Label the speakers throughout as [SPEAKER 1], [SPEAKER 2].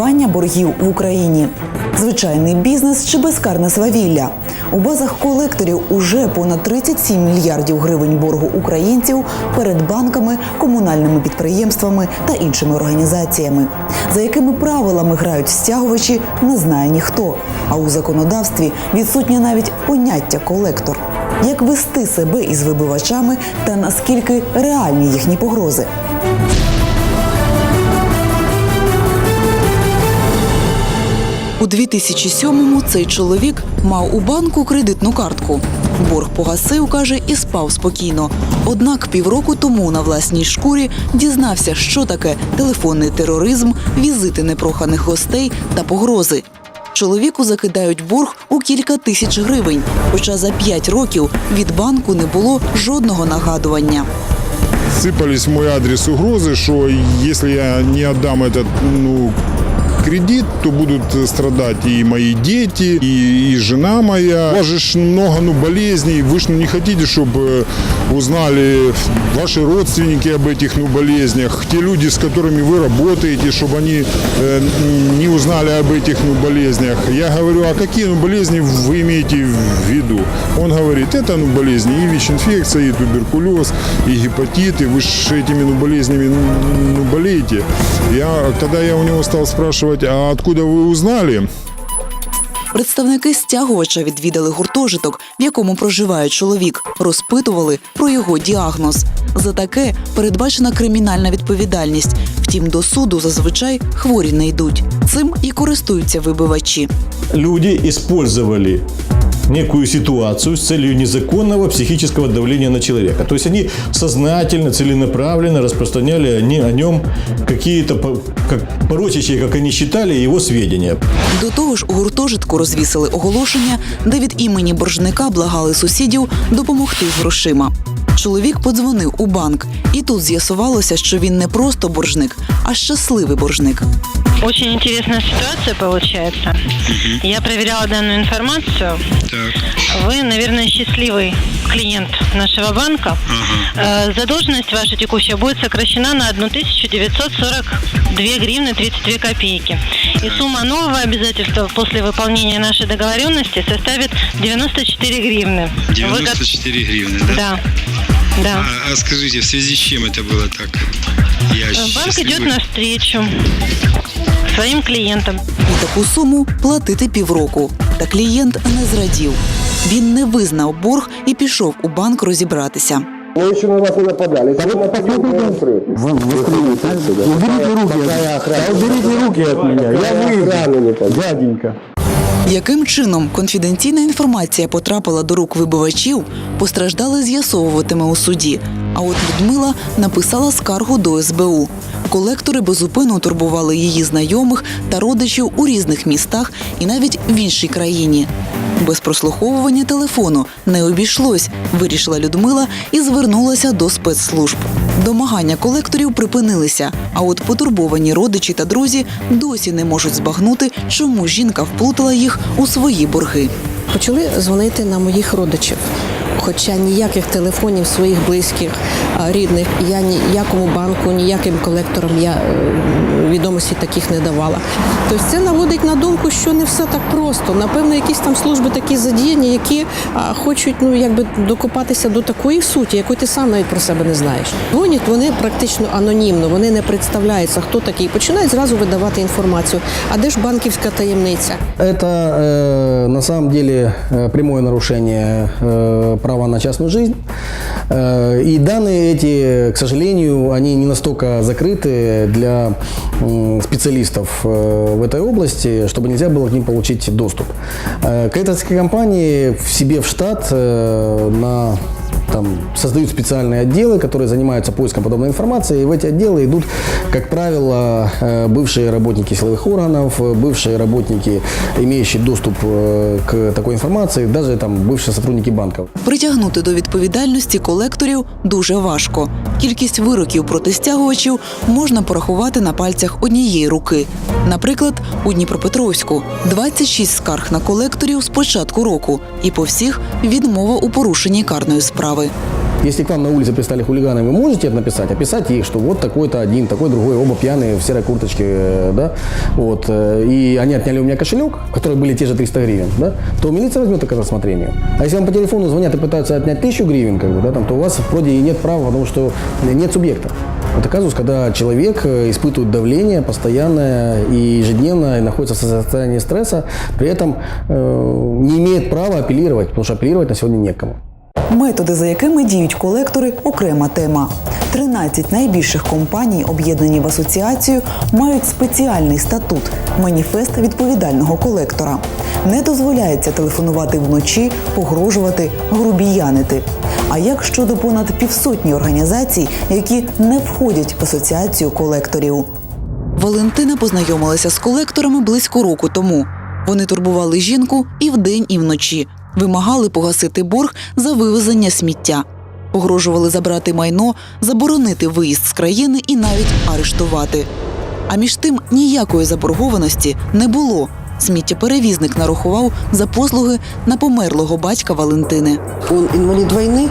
[SPEAKER 1] вибивання боргів в Україні, звичайний бізнес чи безкарне свавілля. У базах колекторів уже понад 37 мільярдів гривень боргу українців перед банками, комунальними підприємствами та іншими організаціями. За якими правилами грають стягувачі, не знає ніхто. А у законодавстві відсутнє навіть поняття колектор. Як вести себе із вибивачами та наскільки реальні їхні погрози? У 2007-му цей чоловік мав у банку кредитну картку. Борг погасив, каже, і спав спокійно. Однак півроку тому на власній шкурі дізнався, що таке телефонний тероризм, візити непроханих гостей та погрози. Чоловіку закидають борг у кілька тисяч гривень, хоча за п'ять років від банку не було жодного нагадування.
[SPEAKER 2] Сыпались в мой адрес угрозы, что если я не отдам этот ну, кредит, то будут страдать и мои дети, и, и жена моя. У вас же ж много ну, болезней. Вы же ну, не хотите, чтобы узнали ваши родственники об этих ну, болезнях, те люди, с которыми вы работаете, чтобы они э, не узнали об этих ну, болезнях. Я говорю, а какие ну, болезни вы имеете в виду? Он говорит, это ну, болезни и ВИЧ-инфекция, и туберкулез, и гепатит, и вы же этими ну, болезнями ну, ну, болеете. Я, когда я у него стал спрашивать, а откуда вы узнали?
[SPEAKER 1] Представники стягувача відвідали гуртожиток, в якому проживає чоловік, розпитували про його діагноз. За таке передбачена кримінальна відповідальність. Втім, до суду зазвичай хворі не йдуть. Цим і користуються вибивачі.
[SPEAKER 3] люди использовали некую ситуацию с целью незаконного психического давления на человека. То есть они сознательно, целенаправленно распространяли они о нем какие-то как порочащие, как они считали, его сведения.
[SPEAKER 1] До того ж, у гуртожитку розвісили оголошення, де від імені боржника благали сусідів допомогти з грошима. Чоловік подзвонив у банк, і тут з'ясувалося, що він не просто боржник, а щасливий боржник.
[SPEAKER 4] Очень интересная ситуация получается. Я проверяла данную информацию. Вы, наверное, счастливый клиент нашего банка. Э, Задолженность ваша текущая будет сокращена на 1942 гривны 32 копейки. И сумма нового обязательства после выполнения нашей договоренности составит 94 гривны. Вы го-
[SPEAKER 5] 94 гривны, да?
[SPEAKER 4] Да. Да.
[SPEAKER 5] А, а скажите, в связи с чем это было так? Я
[SPEAKER 4] Банк
[SPEAKER 5] счастливый.
[SPEAKER 4] идет навстречу своим клиентам.
[SPEAKER 1] І таку суму платити півроку. Та клієнт не зрадів. Він не визнав борг і пішов у банк розібратися.
[SPEAKER 6] Мы еще на вас не нападали. Да вы нападете, не открыт.
[SPEAKER 7] Вы, вы уберите руки. Да уберите руки от меня. Я
[SPEAKER 6] охраны не
[SPEAKER 7] выйду. Дяденька.
[SPEAKER 1] Яким чином конфіденційна інформація потрапила до рук вибивачів, постраждали з'ясовуватиме у суді. А от Людмила написала скаргу до СБУ. Колектори безупинно турбували її знайомих та родичів у різних містах і навіть в іншій країні. Без прослуховування телефону не обійшлось, вирішила Людмила і звернулася до спецслужб. Домагання колекторів припинилися, а от потурбовані родичі та друзі досі не можуть збагнути, чому жінка вплутала їх у свої борги.
[SPEAKER 8] почали дзвонити на моїх родичів. Хоча ніяких телефонів своїх близьких, а, рідних, я ніякому банку, ніяким колекторам я е, відомості таких не давала. Тобто це наводить на думку, що не все так просто. Напевно, якісь там служби такі задіяні, які а, хочуть ну якби докопатися до такої суті, якої ти сам навіть про себе не знаєш. Дзвонять вони практично анонімно, вони не представляються, хто такий. Починають зразу видавати інформацію. А де ж банківська таємниця?
[SPEAKER 7] Это э, на самом деле э, прямое нарушение э, права на частную жизнь. Э, и данные эти, к сожалению, они не настолько закрыты для специалистов э, в этой области, чтобы нельзя было к ним получить доступ. Э, Кредиторские компании в себе в штат на там создают специальные отделы, которые занимаются поиском подобной информации, и в эти отделы идут, как правило, э, бывшие работники силовых органов, э, бывшие работники, имеющие доступ э, к такой информации, даже там бывшие сотрудники банков.
[SPEAKER 1] Притягнути до відповідальності колекторів дуже важко. Кількість вироків проти стягувачів можна порахувати на пальцях однієї руки. Наприклад, у Дніпропетровську 26 скарг на колекторів з початку року, і по всіх відмова у порушенні карної справи.
[SPEAKER 7] Если к вам на улице пристали хулиганы, вы можете это написать, описать их, что вот такой-то один, такой другой, оба пьяные в серой курточке, э, да, вот, э, и они отняли у меня кошелек, в котором были те же 300 гривен, да, то милиция возьмет это к рассмотрению. А если вам по телефону звонят и пытаются отнять 1000 гривен, как бы, да, там, то у вас вроде и нет права, потому что нет субъекта. Это казус, когда человек э, испытывает давление постоянное и ежедневно и находится в состоянии стресса, при этом э, не имеет права апеллировать, потому что апеллировать на сегодня некому.
[SPEAKER 1] Методи, за якими діють колектори, окрема тема. 13 найбільших компаній, об'єднані в асоціацію, мають спеціальний статут маніфест відповідального колектора. Не дозволяється телефонувати вночі, погрожувати, грубіянити. А як щодо понад півсотні організацій, які не входять в асоціацію колекторів? Валентина познайомилася з колекторами близько року тому. Вони турбували жінку і вдень, і вночі, вимагали погасити борг за вивезення сміття, погрожували забрати майно, заборонити виїзд з країни і навіть арештувати. А між тим ніякої заборгованості не було. Сміттєперевізник нарахував за послуги на померлого батька Валентини.
[SPEAKER 9] Он инвалид войны,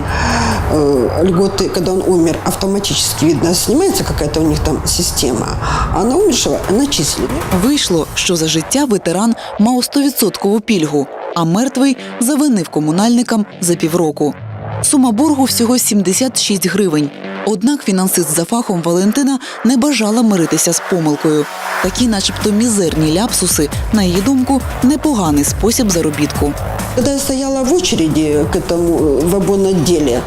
[SPEAKER 9] э, льготы, когда он умер, автоматически, видно, снимается какая-то у них там система, а на умершего начислили.
[SPEAKER 1] Вийшло, що за життя ветеран мав 100% пільгу, а мертвий завинив комунальникам за півроку. Сума боргу всього 76 гривень. Однак фінансист за фахом Валентина не бажала миритися з помилкою. Такі, начебто, мізерні ляпсуси, на її думку, непоганий спосіб заробітку.
[SPEAKER 9] Когда я стояла в очереди к этому э, вагонотделе,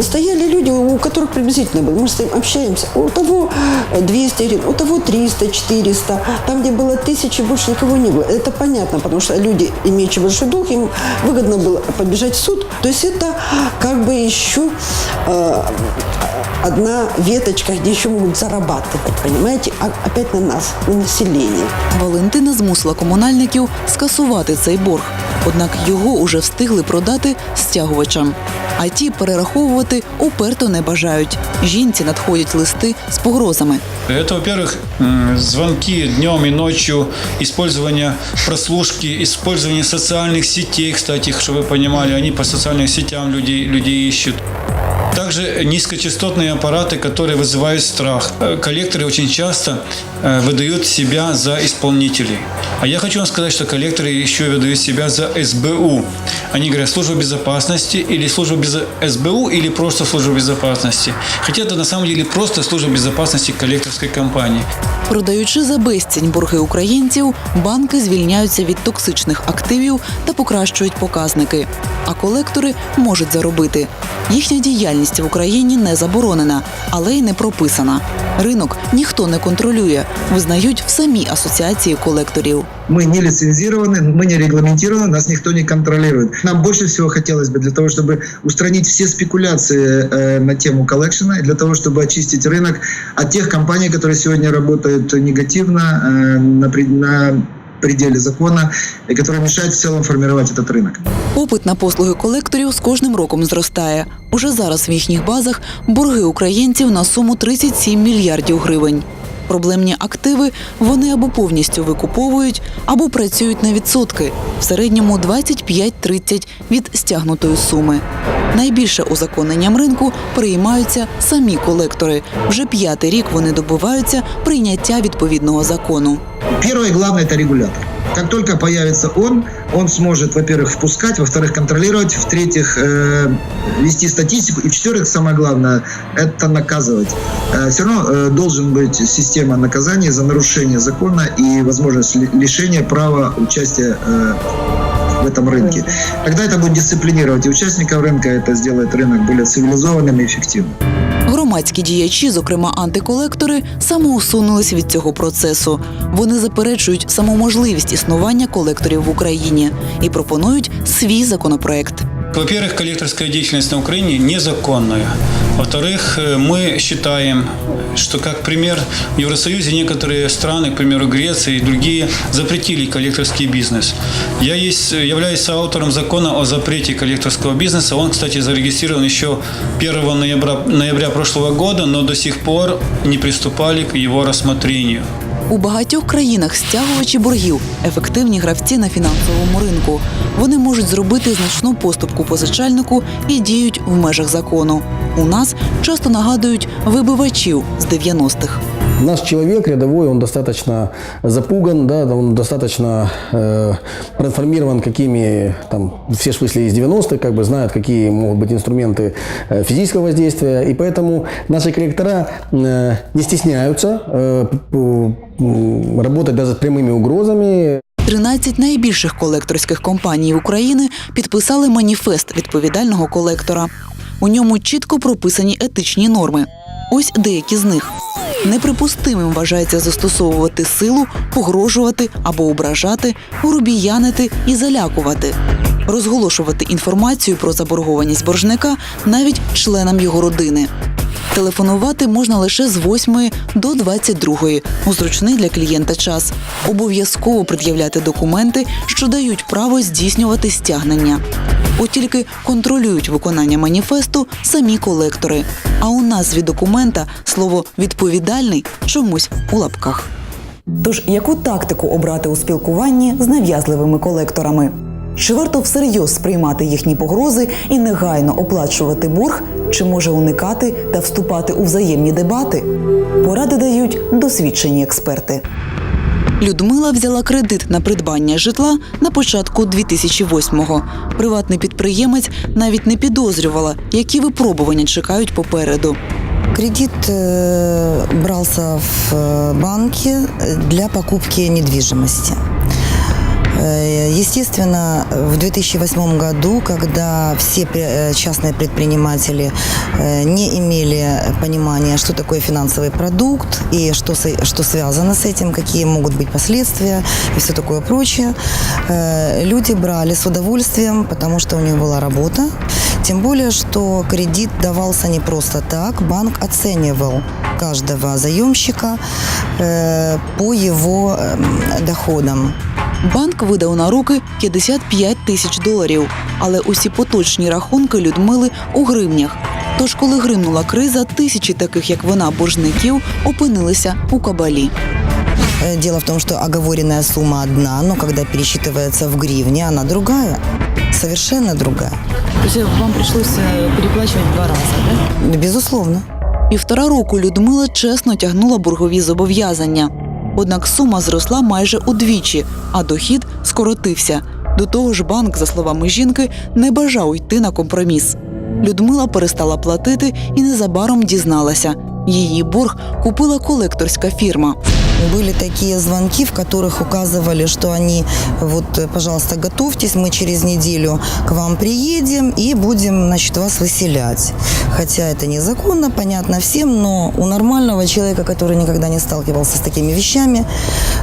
[SPEAKER 9] стояли люди, у которых приблизительно было. Мы с ним общаемся. У того э, 200 гривен, у того 300, 400. Там, где было тысячи, больше никого не было. Это понятно, потому что люди, имеющие большой долг, им выгодно было побежать в суд. То есть это как бы еще э, одна веточка, где еще могут зарабатывать, понимаете? А опять на нас, на население.
[SPEAKER 1] Валентина змусила комунальників скасувати цей борг. Однак його уже встигли продати стягувачам. А ті перераховувати уперто не бажають. Жінці надходять листи з погрозами.
[SPEAKER 5] Это, во-первых, м, звонки днем и ночью, использование прослушки, использование социальных сетей, кстати, чтобы вы понимали, они по социальным сетям людей, людей ищут. Также низкочастотные аппараты, которые вызывают страх. Э, Коллекторы очень часто э, выдают себя за исполнителей. А я хочу вам сказать, что коллекторы еще выдают себя за СБУ. Они говорят служба безопасности или служба без... СБУ или просто служба безопасности. Хотя это на самом деле просто служба безопасности коллекторской компании.
[SPEAKER 1] Продаючи за безцінь борги українців, банки звільняються від токсичних активів та покращують показники. А колектори можуть заробити. Їхня діяльність в Україні не заборонена, але й не прописана. Ринок ніхто не контролює, визнають в самій асоціації колекторів.
[SPEAKER 10] Мы не лицензированы, мы не регламентированы, нас никто не контролирует. Нам больше всего хотелось бы для того, чтобы устранить все спекуляции э, на тему коллекшена, и для того, чтобы очистить рынок от тех компаний, которые сегодня работают негативно э, на, пред- на пределе закона, и которые мешают в целом формировать этот рынок.
[SPEAKER 1] Попит на послуги колекторів з кожним роком зростає. Уже зараз в їхніх базах борги українців на суму 37 мільярдів гривень. Проблемні активи вони або повністю викуповують, або працюють на відсотки в середньому 25-30 від стягнутої суми. Найбільше узаконенням ринку переймаються самі колектори. Вже п'ятий рік вони добиваються прийняття відповідного закону.
[SPEAKER 10] Первое и главное – это регулятор. Как только появится он, он сможет, во-первых, впускать, во-вторых, контролировать, в-третьих, э, вести статистику, и в-четвертых, самое главное, это наказывать. Э, все равно э, должен быть система наказаний за нарушение закона и возможность ли- лишения права участия э, в этом рынке. Тогда это будет дисциплинировать и участников рынка, это сделает рынок более цивилизованным и эффективным.
[SPEAKER 1] Громадські діячі, зокрема антиколектори, самоусунулись від цього процесу. Вони заперечують саму можливість існування колекторів в Україні і пропонують свій законопроект.
[SPEAKER 5] Во-первых, коллекторская деятельность на Украине незаконная. Во-вторых, э, мы считаем, что, как пример, в Евросоюзе некоторые страны, к примеру, Греция и другие, запретили коллекторский бизнес. Я есть, являюсь автором закона о запрете коллекторского бизнеса. Он, кстати, зарегистрирован еще 1 ноября, ноября прошлого года, но до сих пор не приступали к его рассмотрению.
[SPEAKER 1] У багатьох країнах стягувачі боргів ефективні гравці на фінансовому ринку. Вони можуть зробити значну поступку позичальнику і діють в межах закону. У нас часто нагадують вибивачів з 90-х.
[SPEAKER 7] Наш человек рядовой, он достаточно запуган, да, он достаточно э, проинформирован, какими, там, все ж вышли из 90-х, как бы знают, какие могут быть инструменты э, физического воздействия, и поэтому наши коллектора э, не стесняются э, п- п- м, работать даже с прямыми угрозами,
[SPEAKER 1] 13 найбільших колекторських компаній України підписали маніфест відповідального колектора. У ньому чітко прописані етичні норми. Ось деякі з них. Неприпустимим вважається застосовувати силу, погрожувати або ображати, грубіянити і залякувати, розголошувати інформацію про заборгованість боржника навіть членам його родини. Телефонувати можна лише з 8 до 22 у зручний для клієнта час. Обов'язково пред'являти документи, що дають право здійснювати стягнення. От тільки контролюють виконання маніфесту самі колектори. А у назві документа слово відповідальний чомусь у лапках.
[SPEAKER 11] Тож яку тактику обрати у спілкуванні з нав'язливими колекторами? Чи варто всерйоз сприймати їхні погрози і негайно оплачувати борг, чи може уникати та вступати у взаємні дебати? Поради дають досвідчені експерти.
[SPEAKER 1] Людмила взяла кредит на придбання житла на початку 2008-го. Приватний підприємець навіть не підозрювала, які випробування чекають попереду.
[SPEAKER 12] Кредит брався брался в банки банке для покупки недвижимости. Э, Естественно, в 2008 году, когда все э, частные предприниматели э, не имели понимания, что такое финансовый продукт и что, что связано с этим, какие могут быть последствия и все такое прочее, люди брали с удовольствием, потому что у них была работа. Тем более, что кредит давался не просто так, банк оценивал каждого заемщика по его эм, доходам.
[SPEAKER 1] Банк видав на руки 55 тисяч доларів, але усі поточні рахунки Людмили у гривнях. Тож, коли гримнула криза, тисячі таких, як вона, боржників опинилися у кабалі.
[SPEAKER 12] Э, Дело в том, что оговоренная сумма одна, но когда пересчитывается в гривне, она другая. Совершенно другая.
[SPEAKER 11] То есть вам прийшлося переплачувати два рази, так?
[SPEAKER 12] Безусловно.
[SPEAKER 1] Півтора року Людмила чесно тягнула боргові зобов'язання. Однак сума зросла майже удвічі, а дохід скоротився. До того ж, банк, за словами жінки, не бажав йти на компроміс. Людмила перестала платити і незабаром дізналася. Її борг купила колекторська фірма.
[SPEAKER 12] Были такие звонки, в которых указывали, что они, вот, э, пожалуйста, готовьтесь, мы через неделю к вам приедем и будем, значит, вас выселять. Хотя это незаконно, понятно всем, но у нормального человека, который никогда не сталкивался с такими вещами,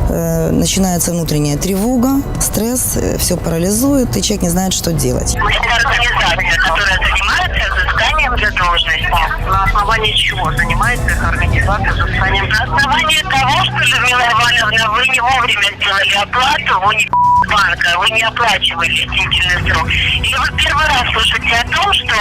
[SPEAKER 12] э, начинается внутренняя тревога, стресс, все парализует, и человек не знает, что делать.
[SPEAKER 4] Организация, которая занимается взысканием задолженности. На основании чего занимается организация взысканием? На основании того, что, Людмила Ивановна, вы не вовремя сделали оплату, не банка, вы не оплачивали длительный срок. Или вы первый раз слышите о том, что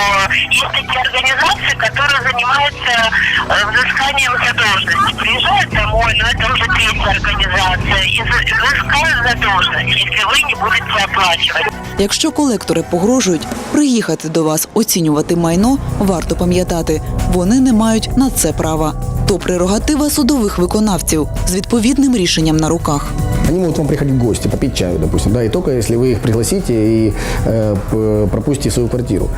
[SPEAKER 4] есть такие организации, которые занимаются э, взысканием задолженности. Приезжают домой, но это уже третья организация, и за- взыскают задолженность, если вы не будете оплачивать.
[SPEAKER 1] Якщо колектори погрожують приїхати до вас оцінювати майно, варто пам'ятати, вони не мають на це права То прерогатива судових виконавців з відповідним рішенням на руках.
[SPEAKER 7] Они могут вам приходить в гости, попить чаю, допустим, да, и только если вы их пригласите и э, п- пропустите в свою квартиру.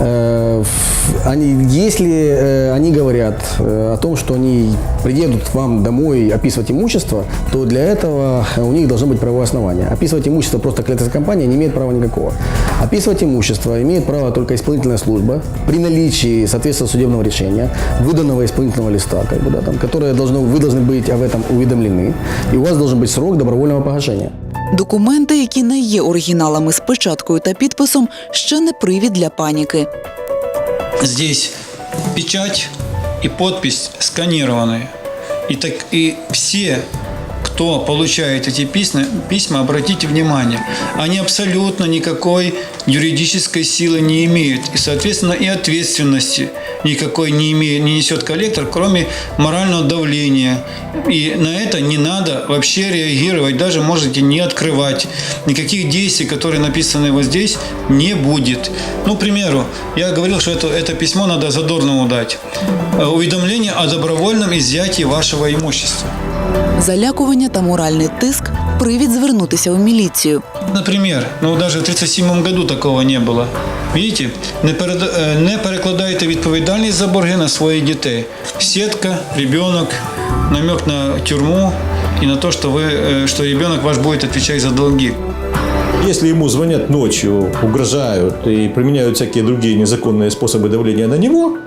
[SPEAKER 7] Э, ф- они, если э, они говорят э, о том, что они приедут к вам домой описывать имущество, то для этого у них должно быть правовое основание. Описывать имущество просто клиентская компания не имеет права никакого. Описывать имущество имеет право только исполнительная служба при наличии соответственно судебного решения, выданного исполнительного листа, как бы, да, там, которое должно, вы должны быть об этом уведомлены, и у вас должен быть срок добровольного погашения.
[SPEAKER 1] Документи, які не є оригіналами з печаткою та підписом, ще не привід для паніки.
[SPEAKER 5] Здесь печать и подпись сканированные. И, так, и все, кто получает эти письма, письма, обратите внимание, они абсолютно никакой юридической силы не имеют. И, соответственно, и ответственности никакой не, имеет, не несет коллектор, кроме морального давления. И на это не надо вообще реагировать, даже можете не открывать. Никаких действий, которые написаны вот здесь, не будет. Ну, к примеру, я говорил, что это, это письмо надо Задорнову дать. Э, Уведомление о добровольном изъятии вашего имущества.
[SPEAKER 1] Залякування та моральний тиск привід звернутися у міліцію.
[SPEAKER 5] Например, ну даже в 37 году такого не було. Видите, не, перед, е, не перекладайте відповідальність за борги на своїх дітей. Сітка, ребенок, намек на тюрму и на то, что, вы, э, что ребенок ваш будет отвечать за долги.
[SPEAKER 3] Если ему звонят ночью, угрожают и применяют всякие другие незаконные способы давления на него,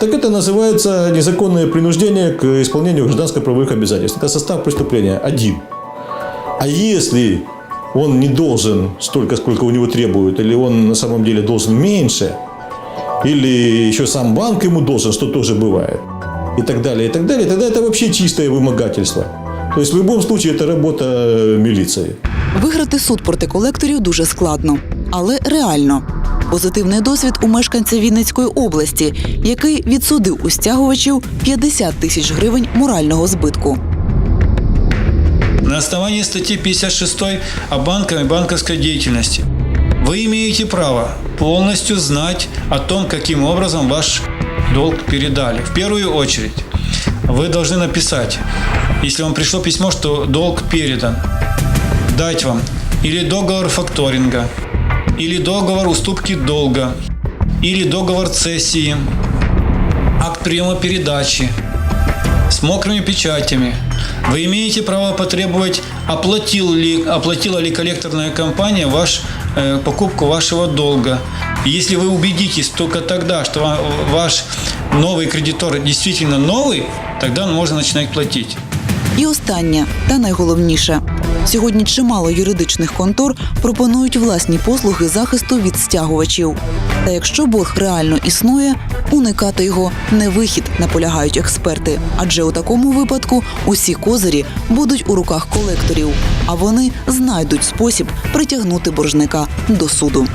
[SPEAKER 3] так это называется незаконное принуждение к исполнению гражданско-правовых обязательств. Это состав преступления один. А если он не должен столько, сколько у него требуют, или он на самом деле должен меньше, или еще сам банк ему должен, что тоже бывает, и так далее, и так далее, тогда это вообще чистое вымогательство. То есть в любом случае это работа э, милиции.
[SPEAKER 1] Виграти суд проти колекторів дуже складно, але реально. Позитивний досвід у мешканця Вінницької області, який відсудив у стягувачів 50 тисяч гривень морального збитку.
[SPEAKER 5] На основании статьи 56 о банках и банковской деятельности вы имеете право полностью знать о том, каким образом ваш долг передали. В первую очередь вы должны написать, если вам пришло письмо, что долг передан, дать вам или договор факторинга, или договор уступки долга, или договор цессии, акт приема передачи, с мокрыми печатями. Вы имеете право потребовать, оплатил ли, оплатила ли коллекторная компания ваш, э, покупку вашего долга. И если вы убедитесь только тогда, что ва- ваш новый кредитор действительно новый, тогда можно начинать платить.
[SPEAKER 1] І останнє та найголовніше. Сьогодні чимало юридичних контор пропонують власні послуги захисту від стягувачів. Та якщо борг реально існує, уникати його не вихід, наполягають експерти. Адже у такому випадку усі козирі будуть у руках колекторів, а вони знайдуть спосіб притягнути боржника до суду.